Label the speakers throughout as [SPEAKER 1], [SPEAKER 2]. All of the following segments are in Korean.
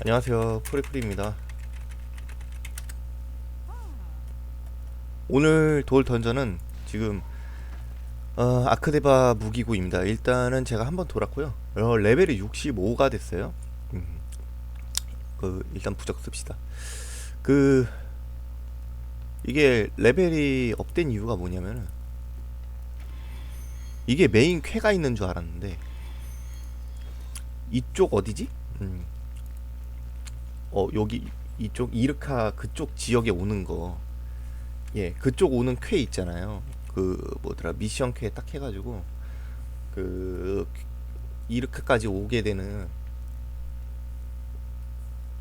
[SPEAKER 1] 안녕하세요. 프리프리입니다. 오늘 돌 던전은 지금 어, 아크데바 무기고입니다. 일단은 제가 한번 돌았고요. 어, 레벨이 65가 됐어요. 음, 그 일단 부적 씁시다. 그 이게 레벨이 업된 이유가 뭐냐면은 이게 메인 쾌가 있는 줄 알았는데 이쪽 어디지? 음, 어 여기 이쪽 이르카 그쪽 지역에 오는 거 예, 그쪽 오는 쾌 있잖아요. 그 뭐더라 미션 쾌딱 해가지고 그 이르카까지 오게 되는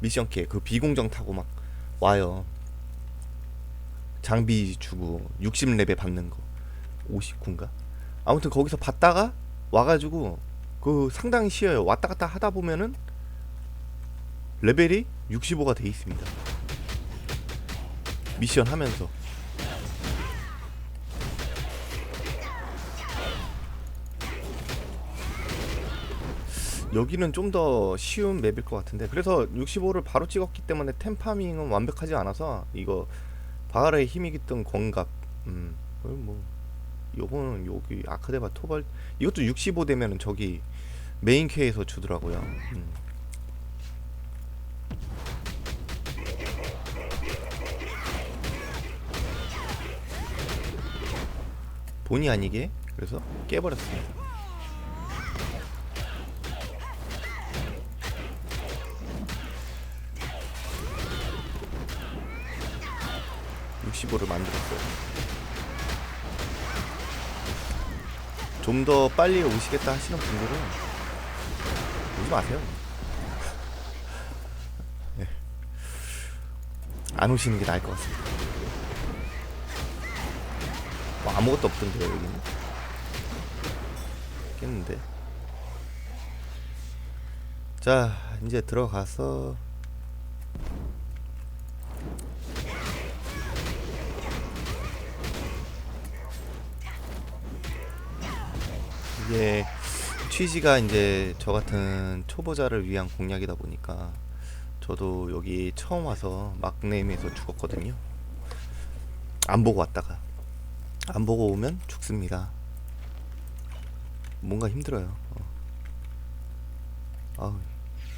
[SPEAKER 1] 미션 쾌그 비공정 타고 막 와요. 장비 주고 60레벨 받는 거 59인가? 아무튼 거기서 받다가 와가지고 그 상당히 쉬워요. 왔다 갔다 하다 보면은 레벨이 65가 돼 있습니다. 미션 하면서 여기는 좀 더 쉬운 맵일 것 같은데 그래서 65를 바로 찍었기 때문에 템파밍은 완벽하지 않아서 이거 바알의 힘이 깃든 권갑 음, 어, 뭐 요거는 여기 아크데바 토벌 이것도 65 되면은 저기 메인 캐에서 주더라고요. 음. 본의 아니게 그래서 깨버렸습니다. (65를) 만들었어요 좀 더 빨리 오시겠다 하시는 분들은 오지 마세요 네. 안 오시는 게 나을 것 같습니다 뭐 아무것도 없던데요 여기는? 깼는데? 자 이제 들어가서. 이게 취지가 이제 저 같은 초보자를 위한 공략이다 보니까 저도 여기 처음 와서 막내임에서 죽었거든요. 안 보고 왔다가 안 보고 오면 죽습니다. 뭔가 힘들어요. 어. 아우,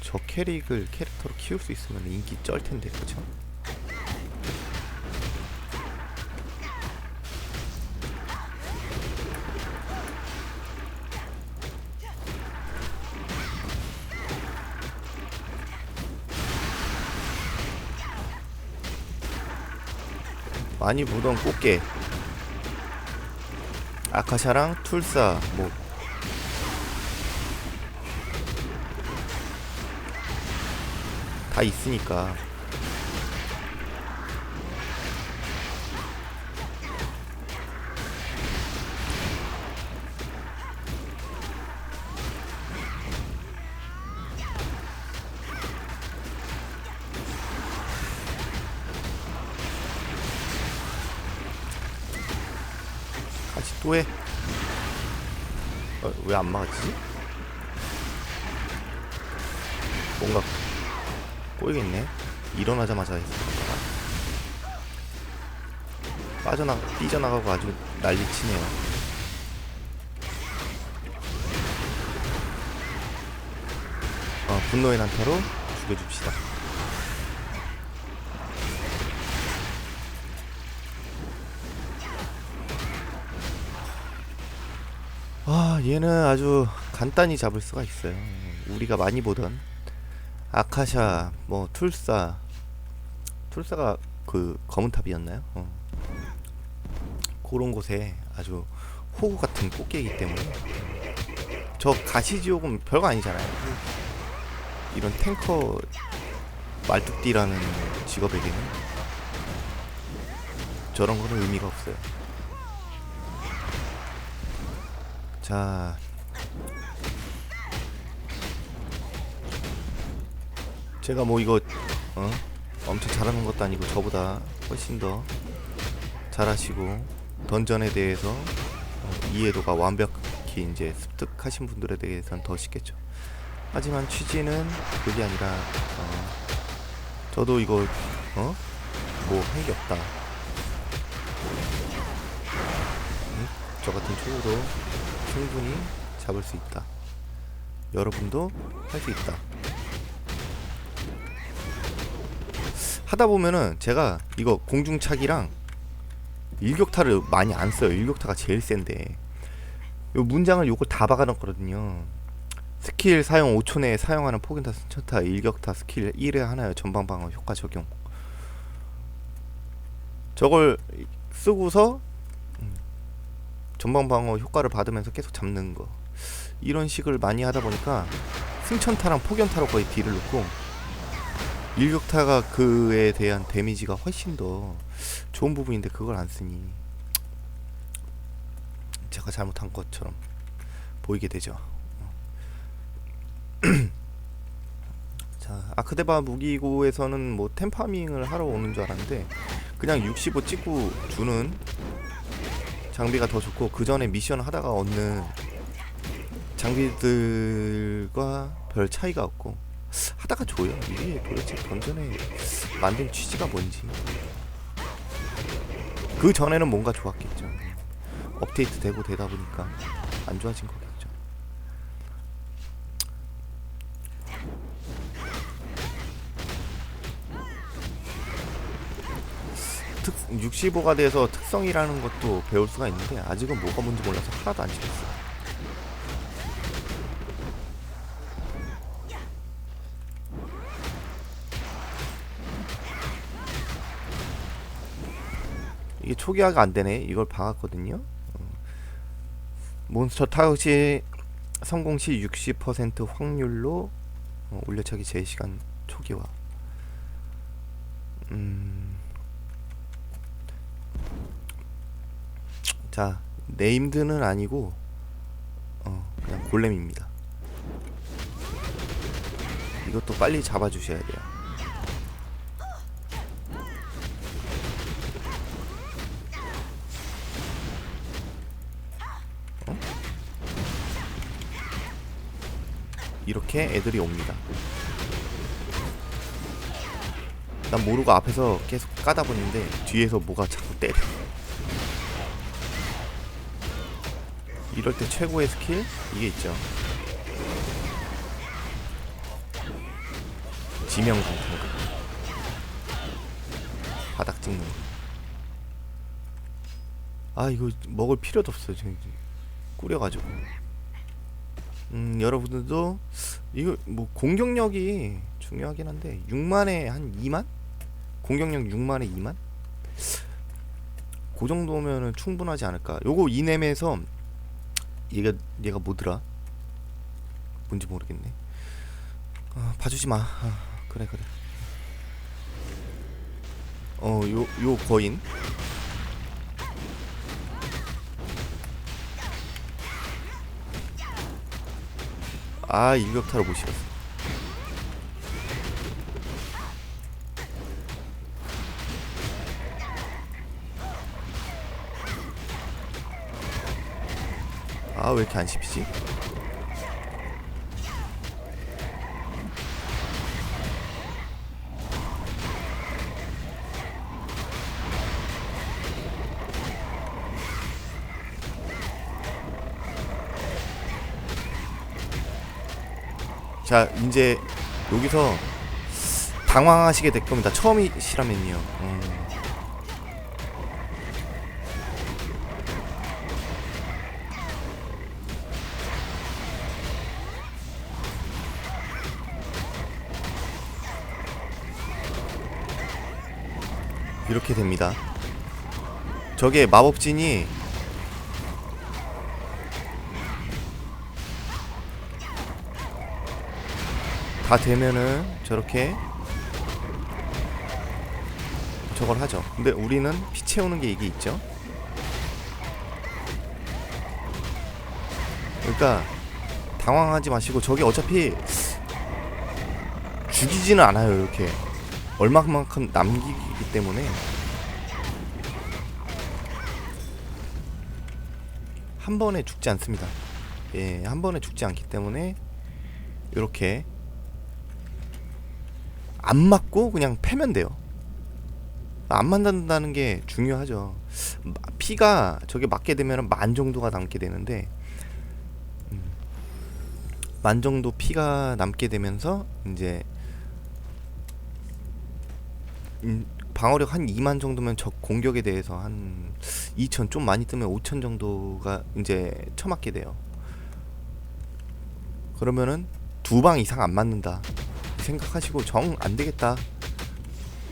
[SPEAKER 1] 저 캐릭을 캐릭터로 키울 수 있으면 인기 쩔 텐데, 그렇죠? 많이 보던 꽃게 아카샤랑 툴사 뭐. 다 있으니까 같이 또 해. 어, 왜안 막았지? 뭔가 꼬이겠네. 일어나자마자. 빠져나 삐져나가고 아주 난리치네요. 어, 분노의 난타로 죽여줍시다. 얘는 아주 간단히 잡을 수가 있어요. 우리가 많이 보던 아카샤, 뭐 툴사, 툴사가 그 검은 탑이었나요? 어. 그런 곳에 아주 호구 같은 꽃게이기 때문에 저 가시지옥은 별거 아니잖아요. 이런 탱커 말뚝띠라는 직업에게는 저런 거는 의미가 없어요. 자 제가 뭐 이거 어? 엄청 잘하는 것도 아니고 저보다 훨씬 더 잘하시고 던전에 대해서 어, 이해도가 완벽히 이제 습득하신 분들에 대해서는 더 쉽겠죠 하지만 취지는 그게 아니라 어, 저도 이거 어? 뭐 한 게 없다. 음? 저 같은 초보도 충분히 잡을 수 있다. 여러분도 할 수 있다. 하다 보면은 제가 이거 공중차기랑 일격타를 많이 안 써요. 일격타가 제일 센데. 요 문장을 요걸 다 박아놨거든요. 스킬 사용 5초 내에 사용하는 폭인타, 스천타, 일격타 스킬 1회 하나요. 전방 방어 효과 적용. 저걸 쓰고서 음, 전방 방어 효과를 받으면서 계속 잡는 거. 이런 식을 많이 하다 보니까 승천타랑 폭연타로 거의 딜을 넣고 일격타가 그에 대한 데미지가 훨씬 더 좋은 부분인데 그걸 안 쓰니 제가 잘못한 것처럼 보이게 되죠. 자 아크데바 무기고에서는 뭐 템파밍을 하러 오는 줄 알았는데 그냥 65 찍고 주는 장비가 더 좋고 그 전에 미션 하다가 얻는 장비들과 별 차이가 없고 하다가 줘요. 이게 도대체 던전에 만든 취지가 뭔지. 그 전에는 뭔가 좋았겠죠. 업데이트 되고 되다 보니까 안 좋아진 거 특 65가 돼서 특성이라는 것도 배울 수가 있는데 아직은 뭐가 뭔지 몰라서 하나도 안 찍었어요. 이게 초기화가 안 되네. 이걸 박았거든요. 어. 몬스터 타겟이 성공 시 60% 확률로 어, 올려차기 제시간 초기화. 음. 자, 네임드는 아니고 어, 그냥 골렘입니다. 이것도 빨리 잡아 주셔야 돼요. 이렇게 애들이 옵니다. 난 모르고 앞에서 계속 까다 보는데 뒤에서 뭐가 자꾸 때려. 이럴 때 최고의 스킬 이게 있죠. 지명 강타급. 바닥 찍는. 거. 아 이거 먹을 필요도 없어 지금 꾸려가지고. 음, 여러분들도 이거 뭐 공격력이 중요하긴 한데 6만에 한 2만? 공격력 6만에 2만? 그 정도면은 충분하지 않을까. 요거 이넴에서 얘가 얘가 뭐더라? 뭔지 모르겠네. 아, 봐주지 마. 아, 그래 그래. 어, 요 요 거인. 아 일격타로 못 실었어. 아 왜 이렇게 안 씹히지? 자 이제 여기서 당황하시게 될 겁니다. 처음이시라면요. 음. 이렇게 됩니다. 저게 마법진이 다 되면은 저렇게 저걸 하죠. 근데 우리는 피 채우는 게 이게 있죠. 그러니까 당황하지 마시고 저게 어차피 죽이지는 않아요. 이렇게 얼마만큼 남기기 때문에 한 번에 죽지 않습니다. 예, 한 번에 죽지 않기 때문에 이렇게 안 맞고 그냥 패면 돼요. 안 맞는다는 게 중요하죠. 마- 피가 저게 맞게 되면 만 정도가 남게 되는데 음, 만 정도 피가 남게 되면서 이제 음, 방어력 한 2만 정도면 적 공격에 대해서 한 2천 좀 많이 뜨면 5천 정도가 이제 처맞게 돼요. 그러면은 두 방 이상 안 맞는다 생각하시고 정 안 되겠다.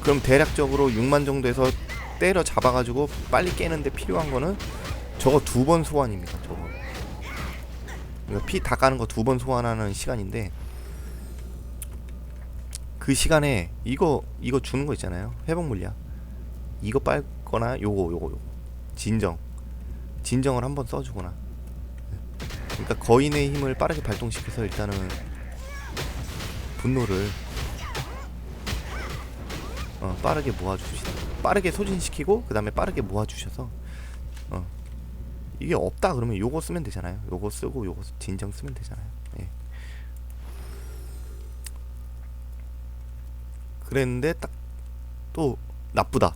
[SPEAKER 1] 그럼 대략적으로 6만 정도에서 때려 잡아가지고 빨리 깨는데 필요한 거는 저거 두 번 소환입니다. 저거 피다 까는 거 두 번 소환하는 시간인데 그 시간에 이거 이거 주는 거 있잖아요. 회복 물약 이거 빨거나 요거 요거 요거 진정 진정을 한번 써 주거나 그러니까 거인의 힘을 빠르게 발동시켜서 일단은 분노를 어, 빠르게 모아주시다. 빠르게 소진시키고 그 다음에 빠르게 모아주셔서 어, 이게 없다 그러면 요거 쓰면 되잖아요. 요거 쓰고 요거 쓰- 진정 쓰면 되잖아요. 예. 그랬는데 딱 또 나쁘다.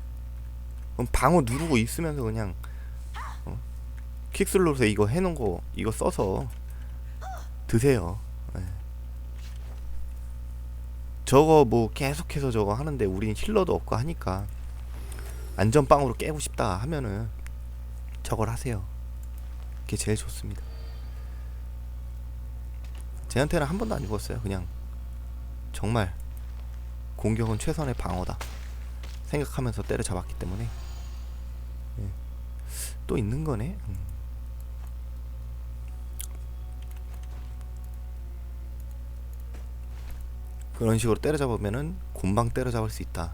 [SPEAKER 1] 그럼 방어 누르고 있으면서 그냥 어, 킥슬롯에 이거 해놓은 거 이거 써서 드세요. 예. 저거 뭐 계속해서 저거 하는데 우린 힐러도 없고 하니까 안전빵으로 깨고 싶다 하면은 저걸 하세요. 그게 제일 좋습니다. 쟤한테는 한 번도 안 죽었어요. 그냥 정말 공격은 최선의 방어다 생각하면서 때려잡았기 때문에 예. 또 있는 거네. 음. 그런 식으로 때려잡으면은 곰방 때려잡을 수 있다.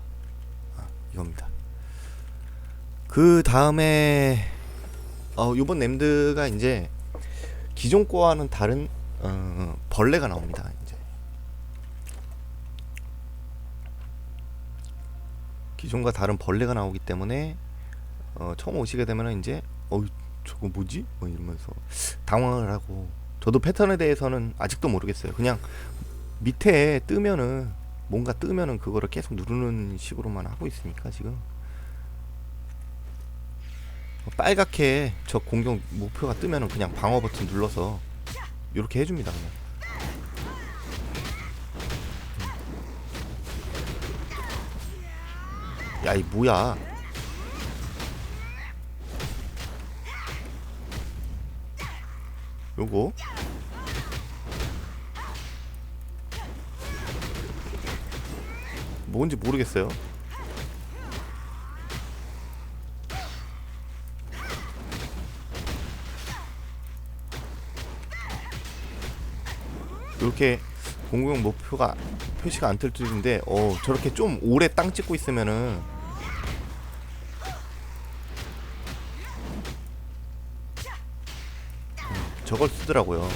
[SPEAKER 1] 아, 이겁니다. 그 다음에 어 요번 램드가 이제 기존 거와는 다른 어, 벌레가 나옵니다. 이제 기존과 다른 벌레가 나오기 때문에 어, 처음 오시게 되면은 이제 어 저거 뭐지? 뭐 이러면서 당황을 하고 저도 패턴에 대해서는 아직도 모르겠어요. 그냥 밑에 뜨면은 뭔가 뜨면은 그거를 계속 누르는 식으로만 하고 있으니까 지금 빨갛게 저 공격 목표가 뜨면은 그냥 방어 버튼 눌러서 이렇게 해줍니다 그냥 야 이 뭐야 요거 뭔지 모르겠어요. 이렇게 공격 목표가 표시가 안뜰 줄인데 어 저렇게 좀 오래 땅 찍고 있으면은 저걸 쓰더라고요.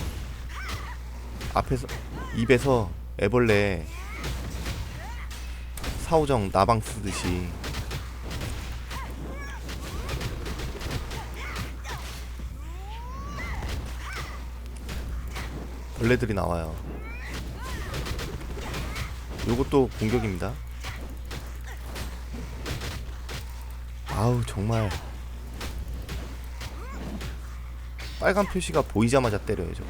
[SPEAKER 1] 앞에서 입에서 애벌레 사오정 나방 쓰듯이 벌레들이 나와요. 요것도 공격입니다. 아우 정말 빨간 표시가 보이자마자 때려요 저거.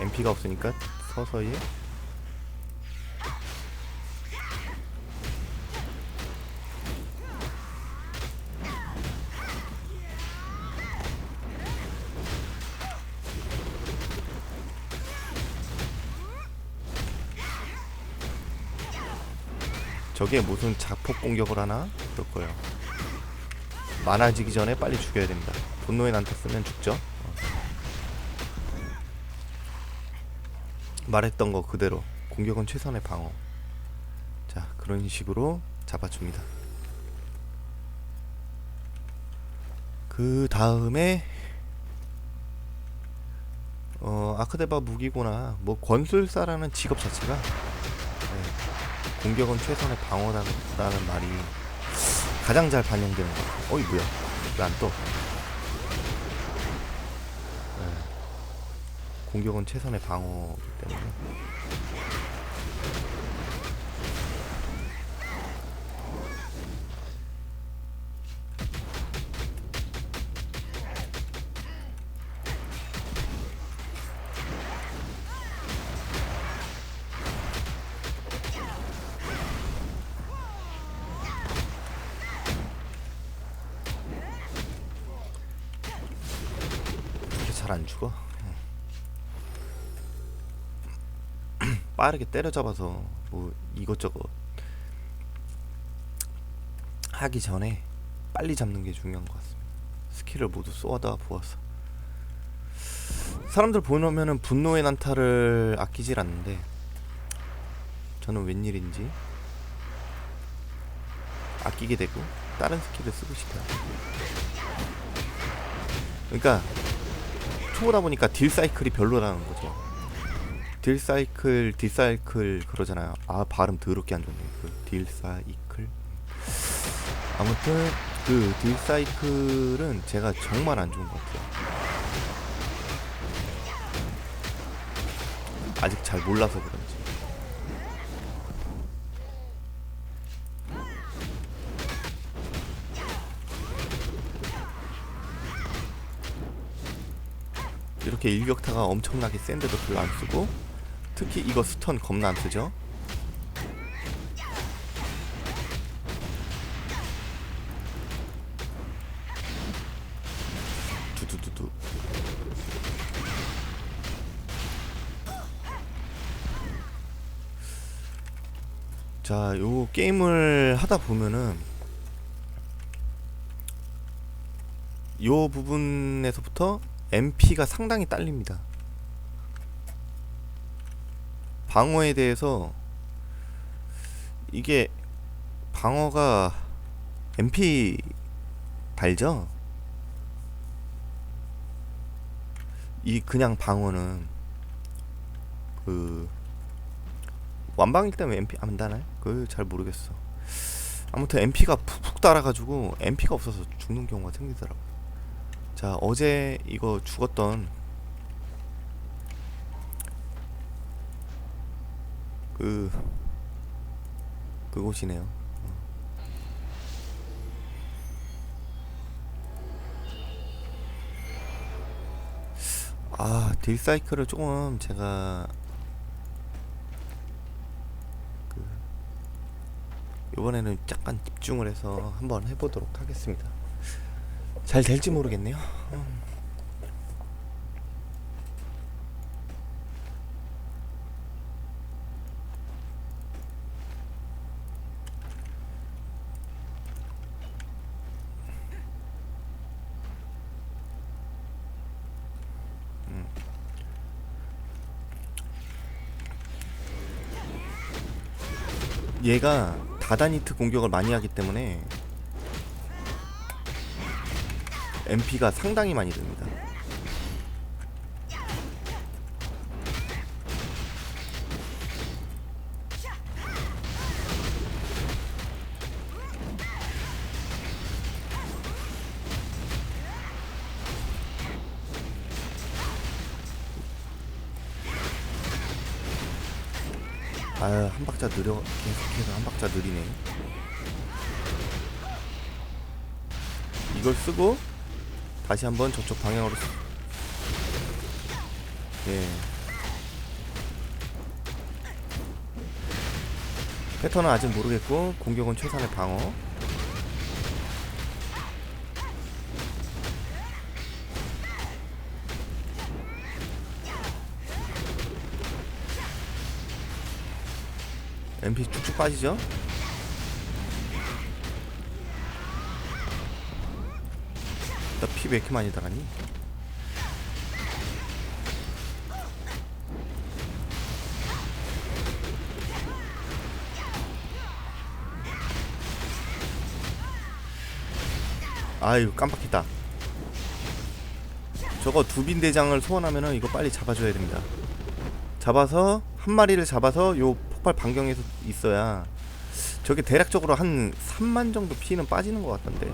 [SPEAKER 1] MP가 없으니까 서서히 저게 무슨 자폭 공격을 하나? 그럴 거예요. 많아지기 전에 빨리 죽여야 됩니다. 분노의 난타 쓰면 죽죠. 어. 말했던 거 그대로 공격은 최선의 방어. 자 그런 식으로 잡아줍니다. 그 다음에 어 아크데바 무기고나 뭐 권술사라는 직업 자체가 네, 공격은 최선의 방어라는 말이 가장 잘 반영되는 것 같아요. 어이 뭐야? 왜 안 떠? 네. 공격은 최선의 방어이기 때문에 잘 안 죽어. 빠르게 때려잡아서 뭐 이것저것 하기 전에 빨리 잡는 게 중요한 것 같습니다. 스킬을 모두 쏘아다 보았어. 사람들 보면은 분노의 난타를 아끼질 않는데 저는 웬일인지 아끼게 되고 다른 스킬을 쓰고 싶어요. 그러니까 초보다 보니까 딜 사이클이 별로라는 거죠. 딜 사이클, 딜 사이클 그러잖아요. 아 발음 더럽게 안 좋네. 그딜 사이클. 아무튼 그 딜 사이클은 제가 정말 안 좋은 것 같아요. 아직 잘 몰라서 그런 이렇게 일격타가 엄청나게 센데도 별로 안 쓰고 특히 이거 스턴 겁나 안 쓰죠. 두두두두. 자, 요 게임을 하다 보면은 요 부분에서부터 MP가 상당히 딸립니다. 방어에 대해서 이게 방어가 MP 달죠? 이 그냥 방어는 그 완방일 때문에 MP 안 달아요? 그 잘 모르겠어. 아무튼 MP가 푹 푹 달아가지고 MP가 없어서 죽는 경우가 생기더라고. 자 어제 이거 죽었던 그 그곳이네요. 어. 아, 딜 사이클을 조금 제가 그 이번에는 약간 집중을 해서 한번 해보도록 하겠습니다. 잘 될지 모르겠네요. 음. 음. 얘가 다다니트 공격을 많이 하기 때문에 MP가 상당히 많이 듭니다. 아유 한 박자 느려 계속해서 한 박자 느리네. 이걸 쓰고 다시 한번 저쪽 방향으로 쓰... 예. 패턴은 아직 모르겠고 공격은 최선의 방어. MP 쭉쭉 빠지죠 피 왜 이렇게 많이 달았니? 아유 깜빡했다. 저거 두빈 대장을 소환하면은 이거 빨리 잡아줘야 됩니다. 잡아서 한 마리를 잡아서 요 폭발 반경에서 있어야 저게 대략적으로 한 3만 정도 피는 빠지는 것 같던데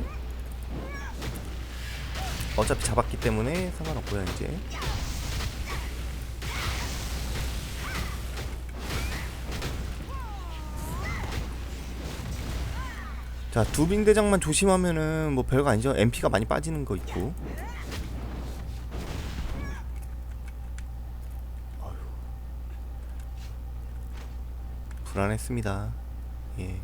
[SPEAKER 1] 어차피 잡았기 때문에 상관없고요 이제 자 두빈대장만 조심하면은 뭐 별거 아니죠 MP가 많이 빠지는 거 있고 어휴. 불안했습니다 예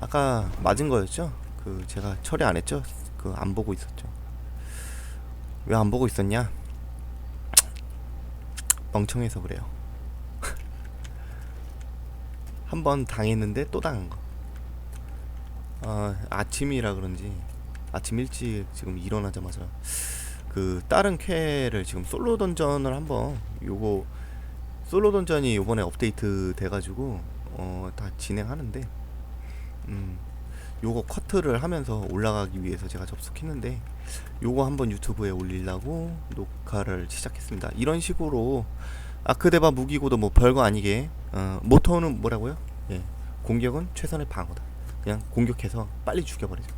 [SPEAKER 1] 아까 맞은 거였죠? 그 제가 처리 안 했죠? 그 안 보고 있었죠. 왜 안 보고 있었냐? 멍청해서 그래요. 한 번 당했는데 또 당한 거. 아, 아침이라 그런지 아침 일찍 지금 일어나자마자 그 다른 퀘를 지금 솔로 던전을 한번 요거 솔로 던전이 요번에 업데이트 돼가지고 어 다 진행하는데 음 요거 커트를 하면서 올라가기 위해서 제가 접속했는데 요거 한번 유튜브에 올리려고 녹화를 시작했습니다. 이런 식으로 아크데바 무기고도 뭐 별거 아니게 어, 모토는 뭐라고요? 예, 공격은 최선의 방어다. 그냥 공격해서 빨리 죽여버리죠.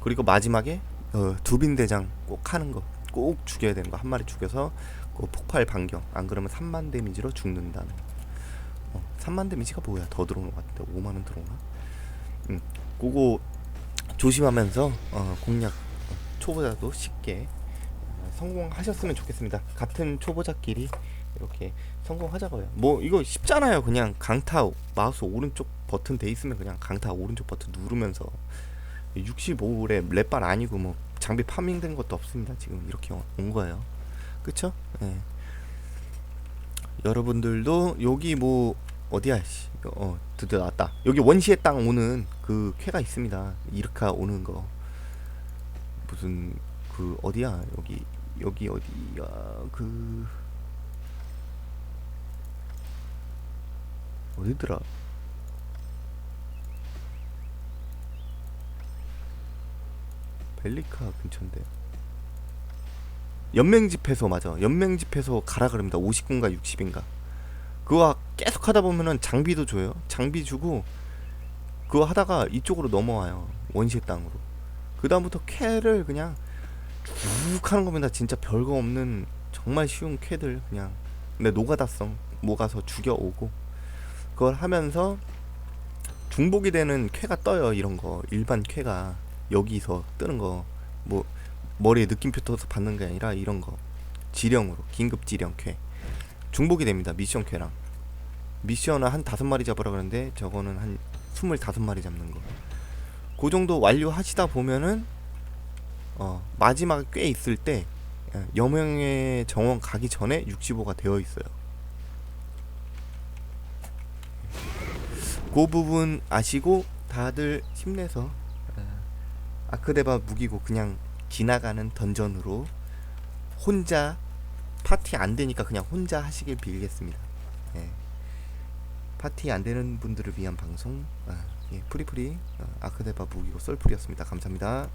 [SPEAKER 1] 그리고 마지막에 어, 두빈 대장 꼭 하는 거, 꼭 죽여야 되는 거 한 마리 죽여서 그 폭발 반경. 안 그러면 3만 데미지로 죽는다는. 거. 어, 3만 데미지가 뭐야? 더 들어오는 것 같은데 5만 원 들어오나? 음, 그거 조심하면서 어, 공략 어, 초보자도 쉽게 어, 성공하셨으면 좋겠습니다. 같은 초보자끼리 이렇게 성공하자고요. 뭐 이거 쉽잖아요. 그냥 강타 마우스 오른쪽 버튼 돼 있으면 그냥 강타 오른쪽 버튼 누르면서 65랩 랩발 아니고 뭐 장비 파밍된 것도 없습니다. 지금 이렇게 온 거예요. 그쵸? 예. 여러분들도 여기 뭐 어디야 씨. 어 드디어 나왔다. 여기 원시의 땅 오는 그 쾌가 있습니다. 이르카 오는 거 무슨 그 어디야 여기 여기 어디야 그 어디더라? 벨리카 근처인데 연맹집에서 맞아 연맹집에서 가라 그럽니다 59인가 60인가 그거 계속 하다 보면은 장비도 줘요. 장비 주고 그거 하다가 이쪽으로 넘어와요. 원시의 땅으로. 그 다음부터 쾌를 그냥 쭉 하는 겁니다. 진짜 별거 없는 정말 쉬운 쾌들 그냥. 근데 노가다성 모가서 죽여오고 그걸 하면서 중복이 되는 쾌가 떠요 이런 거. 일반 쾌가 여기서 뜨는 거. 뭐 머리에 느낌표 떠서 받는 게 아니라 이런 거. 지령으로 긴급 지령 쾌 중복이 됩니다 미션 쾌랑 미션은 한 다섯 마리 잡으라 그러는데 저거는 한 스물다섯 마리 잡는 거 그 정도 완료하시다 보면은 어 마지막에 꽤 있을 때 예, 여명의 정원 가기 전에 65가 되어 있어요 그 부분 아시고 다들 힘내서 어, 아크데바 무기고 그냥 지나가는 던전으로 혼자 파티 안 되니까 그냥 혼자 하시길 빌겠습니다. 예. 파티 안 되는 분들을 위한 방송 아, 예, 프리프리 어, 아크데바 무기고 썰풀이었습니다. 감사합니다.